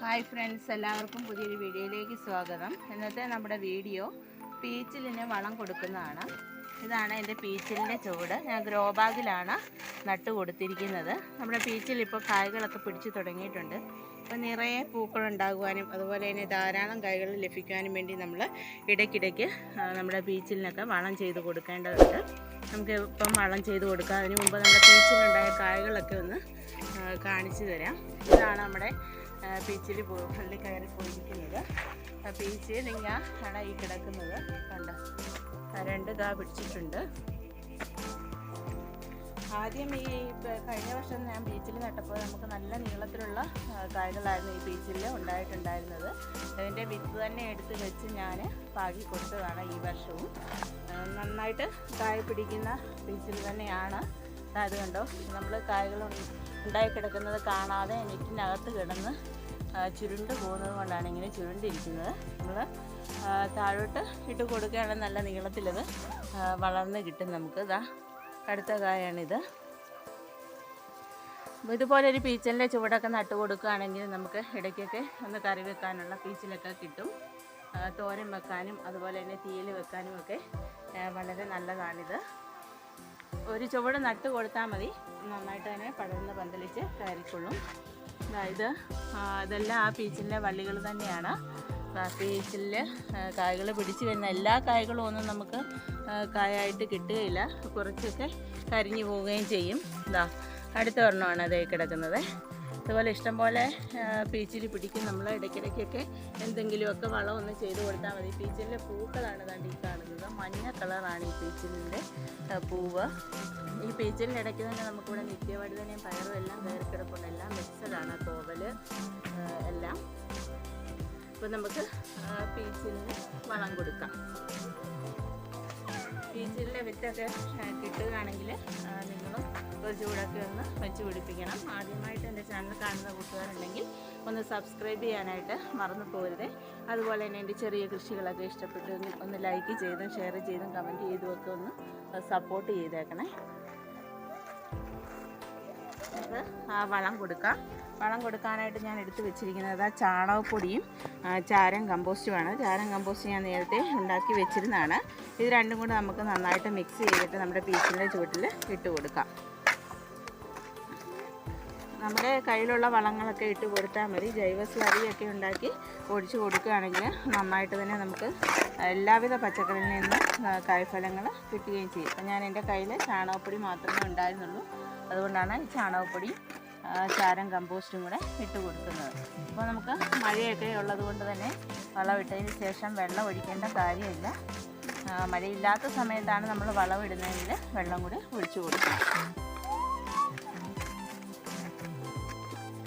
Hi friends എല്ലാവർക്കും പുതിയൊരു വീഡിയോയിലേക്ക് സ്വാഗതം. ഇന്നത്തെ നമ്മുടെ വീഡിയോ പീച്ചിലിന് വളം കൊടുക്കുന്നതാണ്. ഇതാണ് എന്റെ പീച്ചിലിന്റെ ചുവട് ഞാൻ ഗ്രോ ബാഗിലാണ് നട്ട് കൊടുത്തിരിക്കുന്നത്. നമ്മുടെ പീച്ചിൽ ഇപ്പോൾ കായ്കളൊക്കെ പിടിച്ചു തുടങ്ങിയിട്ടുണ്ട്. അപ്പോൾ നിറയെ പൂക്കൾ ഉണ്ടാകുവാനും അതുപോലെ തന്നെ ധാരാളം കായ്കൾ ലഭിക്കാനും വേണ്ടി നമ്മൾ ഇടയ്ക്കിടയ്ക്ക് നമ്മുടെ പീച്ചിലിനൊക്കെ വളം ചെയ്ത് കൊടുക്കേണ്ടതുണ്ട്. നമുക്ക് ഇപ്പം വളം ചെയ്ത് കൊടുക്കാം. അതിന് മുമ്പ് നമ്മുടെ പീച്ചിലുണ്ടായ കായ്കളൊക്കെ ഒന്ന് കാണിച്ചു തരാം. ഇതാണ് നമ്മുടെ പോ പള്ളി കയറി പോയിരിക്കുന്നത്. ബീച്ച് നിങ്ങ ആണ് ഈ കിടക്കുന്നത്. കണ്ട? രണ്ട് കാ പിടിച്ചിട്ടുണ്ട്. ആദ്യം ഈ കഴിഞ്ഞ വർഷം ഞാൻ ബീച്ചിൽ നട്ടപ്പോൾ നമുക്ക് നല്ല നീളത്തിലുള്ള കായകളായിരുന്നു ഈ ബീച്ചിൽ ഉണ്ടായിട്ടുണ്ടായിരുന്നത്. അതിന്റെ വിത്ത് തന്നെ എടുത്ത് വെച്ച് ഞാൻ പാകി കൊടുത്തതാണ് ഈ വർഷവും. നന്നായിട്ട് കായ പിടിക്കുന്ന ബീച്ചിൽ തന്നെയാണ്. അതുകൊണ്ടോ കണ്ടോ? നമ്മൾ കായകൾ ഉണ്ടായി കിടക്കുന്നത് കാണാതെ നെറ്റിനകത്ത് കിടന്ന് ചുരുണ്ട് പോകുന്നത് കൊണ്ടാണ് ഇങ്ങനെ ചുരുണ്ടിരിക്കുന്നത്. നമ്മൾ താഴോട്ട് ഇട്ട് കൊടുക്കുകയാണെങ്കിൽ നല്ല നീളത്തിലത്. വളർന്ന് കിട്ടും നമുക്ക്. ഇതാ അടുത്ത കായാണിത്. ഇതുപോലെ ഒരു പീച്ചലിന്റെ ചുവടൊക്കെ നട്ട് കൊടുക്കുകയാണെങ്കിൽ നമുക്ക് ഇടയ്ക്കൊക്കെ ഒന്ന് കറി വെക്കാനുള്ള പീച്ചിലൊക്കെ കിട്ടും. തോരൻ വെക്കാനും അതുപോലെ തന്നെ തീയിൽ വെക്കാനും ഒക്കെ വളരെ നല്ലതാണിത്. ഒരു ചുവട് നട്ട് കൊടുത്താൽ മതി. നന്നായിട്ട് തന്നെ പടർന്ന് പന്തലിച്ച് കയറിക്കൊള്ളും. ആ, ഇതെല്ലാം ആ പീച്ചിലെ വള്ളികൾ തന്നെയാണ്. പീച്ചിൽ കായകൾ പിടിച്ച് വരുന്ന എല്ലാ കായകളും ഒന്നും നമുക്ക് കായായിട്ട് കിട്ടുകയില്ല. കുറച്ചൊക്കെ കരിഞ്ഞു പോവുകയും ചെയ്യും. ഇതാ അടുത്ത ഒരെണ്ണമാണ് അതേ കിടക്കുന്നത്. അതുപോലെ ഇഷ്ടംപോലെ പീച്ചിൽ പിടിക്കും. നമ്മൾ ഇടയ്ക്കിടയ്ക്കൊക്കെ എന്തെങ്കിലുമൊക്കെ വളമൊന്ന് ചെയ്ത് കൊടുത്താൽ മതി. പീച്ചിലിന്റെ പൂക്കളാണ് കണ്ടി കാണുന്നത്. മഞ്ഞ കളറാണ് ഈ പീച്ചിലിന്റെ പൂവ്. ഈ പീച്ചിലിന്റെ ഇടയ്ക്ക് തന്നെ നമുക്കിവിടെ നിത്യവഴുതനയും പയറും എല്ലാം കയറി കിടപ്പുണ്ട്. എല്ലാം മിക്സഡാണ് കോവൽ എല്ലാം. അപ്പോൾ നമുക്ക് പീച്ചിലിന് വളം കൊടുക്കാം. പീച്ചിലിന്റെ വിത്തൊക്കെ കിട്ടുകയാണെങ്കിൽ നിങ്ങളും ഒരു ചൂടൊക്കെ ഒന്ന് വെച്ച് പിടിപ്പിക്കണം. ആദ്യമായിട്ട് എന്റെ ചാനൽ കാണുന്ന കൂട്ടുകാരുണ്ടെങ്കിൽ ഒന്ന് സബ്സ്ക്രൈബ് ചെയ്യാനായിട്ട് മറന്നു പോകരുത്. അതുപോലെ തന്നെ എന്റെ ചെറിയ കൃഷികളൊക്കെ ഇഷ്ടപ്പെട്ട് ഒന്ന് ലൈക്ക് ചെയ്തും ഷെയർ ചെയ്തും കമന്റ് ചെയ്തും ഒക്കെ ഒന്ന് സപ്പോർട്ട് ചെയ്തേക്കണേ. നമുക്ക് വളം കൊടുക്കാം. വളം കൊടുക്കാനായിട്ട് ഞാൻ എടുത്തു വെച്ചിരിക്കുന്നത് ആ ചാണകപ്പൊടിയും ചാരം കമ്പോസ്റ്റുമാണ് ചാരം കമ്പോസ്റ്റ് ഞാൻ നേരത്തെ ഉണ്ടാക്കി വെച്ചിരുന്നതാണ്. ഇത് രണ്ടും കൂടെ നമുക്ക് നന്നായിട്ട് മിക്സ് ചെയ്തിട്ട് നമ്മുടെ പീച്ചിന്റെ ചുവട്ടിൽ ഇട്ട് കൊടുക്കാം. നമ്മുടെ കയ്യിലുള്ള വളങ്ങളൊക്കെ ഇട്ട് കൊടുത്താൽ മതി. ജൈവ സ്ലറിയൊക്കെ ഉണ്ടാക്കി ഒഴിച്ച് കൊടുക്കുകയാണെങ്കിൽ നന്നായിട്ട് തന്നെ നമുക്ക് എല്ലാവിധ പച്ചക്കറിയിൽ നിന്നും കായ്ഫലങ്ങൾ കിട്ടുകയും ചെയ്യും. അപ്പം ഞാൻ എന്റെ കയ്യിൽ ചാണകപ്പൊടി മാത്രമേ ഉണ്ടായിരുന്നുള്ളൂ. അതുകൊണ്ടാണ് ഈ ചാണകപ്പൊടി ചാരം കമ്പോസ്റ്റും കൂടെ ഇട്ട് കൊടുക്കുന്നത്. അപ്പോൾ നമുക്ക് മഴയൊക്കെ ഉള്ളത് കൊണ്ട് തന്നെ വളം ഇട്ടതിന് ശേഷം വെള്ളം ഒഴിക്കേണ്ട കാര്യമില്ല. മഴയില്ലാത്ത സമയത്താണ് നമ്മൾ വളം ഇടുന്നതെങ്കിൽ വെള്ളം കൂടി ഒഴിച്ചു കൊടുക്കണം